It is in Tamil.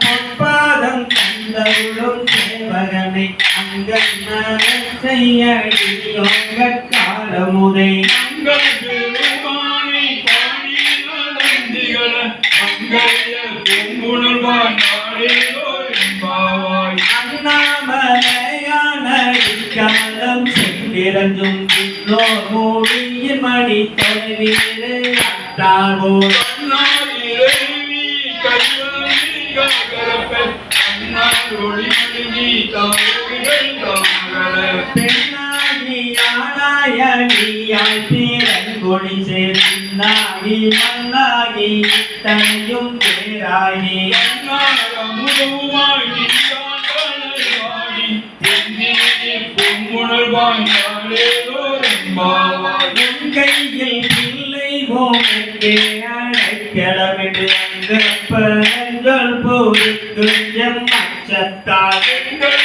பொற்பாதம் தந்தருளும் சேவகனை அங்கன் செய்யடியோங்க காலமுதை அண்ணாமலையான கமலம் சென்றிரஞ்சும் இன்னோர் மூடியின் மணி தொலைவிலே அட்டாவோ அண்ணார் சேர்ந்தாகி மண்ணாகி தனியும் பேராகி. அண்ணார் அமுதமாய் நீதான் உன் கையில் இல்லை போமெங்கே அழைக்கடமிட்டு அங்க போருக்கு எம் அச்சத்தால் எங்கள்